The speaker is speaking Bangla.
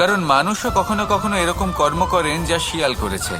কারণ মানুষও কখনো কখনো এরকম কর্ম করেন যা শিয়াল করেছে।